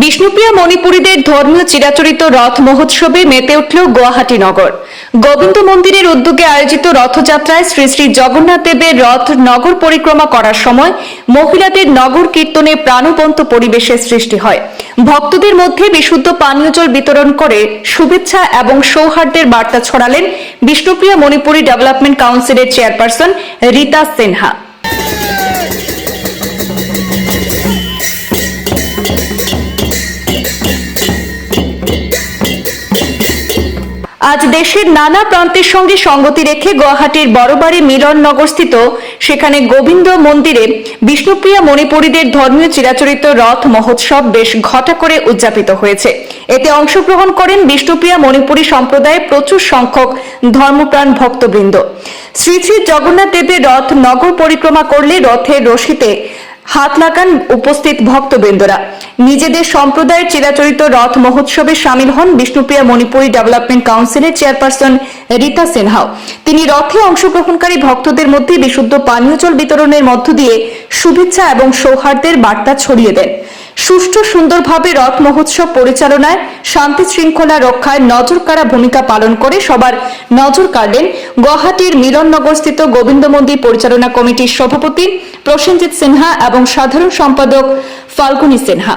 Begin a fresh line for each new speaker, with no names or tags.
বিষ্ণুপ্রিয়া মণিপুরীদের ধর্মীয় চিরাচরিত রথ মহোৎসবে মেতে উঠল গুয়াহাটি নগর। গোবিন্দ মন্দিরের উদ্যোগে আয়োজিত রথযাত্রায় শ্রী শ্রী জগন্নাথ দেবের রথ নগর পরিক্রমা করার সময় মহিলাদের নগর কীর্তনে প্রাণবন্ত পরিবেশের সৃষ্টি হয়। ভক্তদের মধ্যে বিশুদ্ধ পানীয় জল বিতরণ করে শুভেচ্ছা এবং সৌহার্দ্যের বার্তা ছড়ালেন বিষ্ণুপ্রিয়া মণিপুরী ডেভেলপমেন্ট কাউন্সিলের চেয়ারপারসন রীতা সিনহা। আজ দেশের নানা প্রান্তের সঙ্গে সঙ্গতি রেখে গুয়াহাটির বড়বাড়ি মিলননগর স্থিত সেখানে গোবিন্দ মন্দিরে বিষ্ণুপ্রিয়া মণিপুরীদের ধর্মীয় চিরাচরিত রথ মহোৎসব বেশ ঘটা করে উদযাপিত হয়েছে। এতে অংশগ্রহণ করেন বিষ্ণুপ্রিয়া মণিপুরী সম্প্রদায়ের প্রচুর সংখ্যক ধর্মপ্রাণ ভক্তবৃন্দ। শ্রী শ্রী জগন্নাথ দেবের রথ নগর পরিক্রমা করলে রথের রশিতে হাত লাগান উপস্থিত ভক্তবৃন্দরা। নিজেদের সম্প্রদায়ের চিরাচরিত রথ মহোৎসবে সামিল হন বিষ্ণুপ্রিয়া মণিপুরী ডেভেলপমেন্ট কাউন্সিলের চেয়ারপারসন রীতা সিনহাও। তিনি রথে অংশগ্রহণকারী ভক্তদের মধ্যে বিশুদ্ধ পানীয় জল বিতরণের মধ্য দিয়ে শুভেচ্ছা এবং সৌহার্দ্যের বার্তা ছড়িয়ে দেন। সুষ্ঠু সুন্দরভাবে রথ মহোৎসব পরিচালনায় শান্তি শৃঙ্খলা রক্ষায় নজর নজরকাড়া ভূমিকা পালন করে সবার নজর কাড়লেন গুয়াহাটির মিলননগরস্থিত গোবিন্দ মন্দির পরিচালনা কমিটির সভাপতি প্রসেনজিৎ সিনহা এবং সাধারণ সম্পাদক ফাল্গুনী সিনহা।